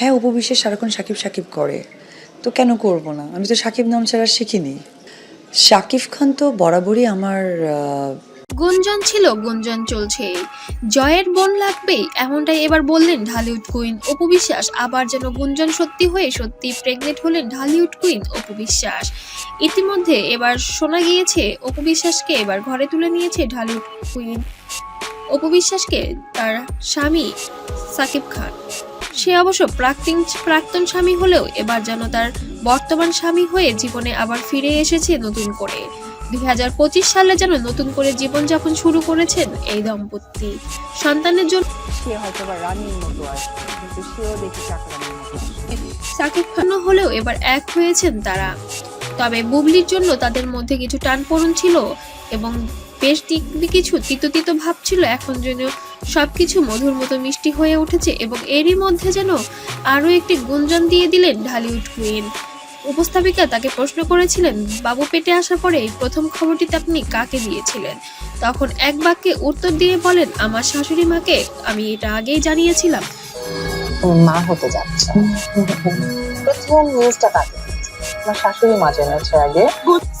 হ্যাঁ উপবিশ্বাস সারাক্ষণ সাকিব সাকিব করে। তো কেন করব না? আমি তো সাকিব নাম ছাড়া শিখিনি। শাকিব খান তো বরাবরই আমার গুঞ্জন ছিল, গুঞ্জন চলছে। জয়ের বোন লাগবেই, এমনটাই এবার বললেন ঢালিউড কুইন অপু বিশ্বাস আবার যেন গুঞ্জন সত্যি হয়ে সত্যি প্রেগনেন্ট হলেন ঢালিউড কুইন অপু বিশ্বাস ইতিমধ্যে এবার শোনা গিয়েছে অপু বিশ্বাসকে এবার ঘরে তুলে নিয়েছে ঢালিউড কুইন। অপু বিশ্বাসকে তার স্বামী সাকিব খান। সে অবশ্য প্রাক্তন প্রাক্তন স্বামী হলেও এবার যেন তার বর্তমান স্বামী হয়ে জীবনে আবার ফিরে এসেছে নতুন করে। দুই সালে যেন নতুন করে জীবনযাপন শুরু করেছেন এই দম্পতি। সন্তানের জন্য সে হয়তো রানীর মতো কিন্তু সেও দেখি সাকিব হলেও এবার এক হয়েছেন তারা। তবে বুবলির জন্য তাদের মধ্যে কিছু টানপোড়ন ছিল এবং বেশ কিছু তিতো ভাব ছিল। এখন যেন সবকিছু মধুর মতো মিষ্টি হয়ে উঠেছে এবং এরই মধ্যে যেন আরও একটি গুঞ্জন দিয়ে দিলেন ঢালিউড কুইন। উপস্থাপিকা তাকে প্রশ্ন করেছিলেন, বাবু পেটে আসার পরে এই প্রথম খবরটিতে আপনি কাকে দিয়েছিলেন? তখন এক বাক্যে উত্তর দিয়ে বলেন, আমার শাশুড়ি মাকে আমি এটা আগেই জানিয়েছিলাম। মা হতে যাচ্ছে প্রথম নিউজটা কাকে? আমার শাশুড়ি মা জেনেছে আগে।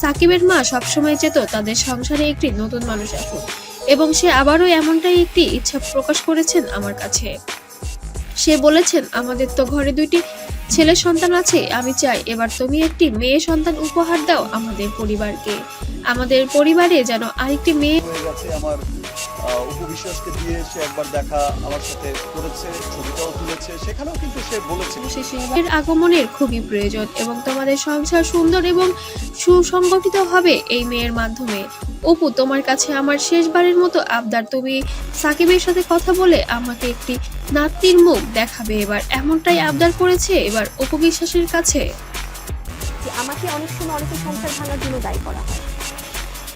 সাকিবের মা সবসময় চেত তাদের সংসারে একটি নতুন মানুষ আসুক এবং সে আবারও এমনটাই একটি ইচ্ছা প্রকাশ করেছেন আমার কাছে। সে বলেছেন আমাদের তো ঘরে দুইটি ছেলে সন্তান আছে আমি চাই এবার তুমি একটি মেয়ে সন্তান উপহার দাও আমাদের পরিবারকে। আমাদের পরিবারে যেন আরেকটি মেয়ে আমার উপবিশ্বাসকে দিয়ে সে একবার দেখা আমার সাথে করেছে ছবিটাও তুলেছে সেখানেও কিন্তু সে বলেছে এর আগমনের খুবই প্রয়োজন এবং তোমাদের সংসার সুন্দর এবং সুসংগঠিত হবে এই মেয়ের মাধ্যমে। অপু তোমার কাছে আমার শেষবারের মতো আবদার। তুমি সাকিবের সাথে কথা বলে আমাকে একটি নাতির মুখ দেখাবে এবার। এমনটাই আবদার করেছে এবার অপু বিশ্বাসের কাছে। যে আমাকে অনেক সময় অনেকে সংসার ভাঙার জন্য দায়ী করা হয়।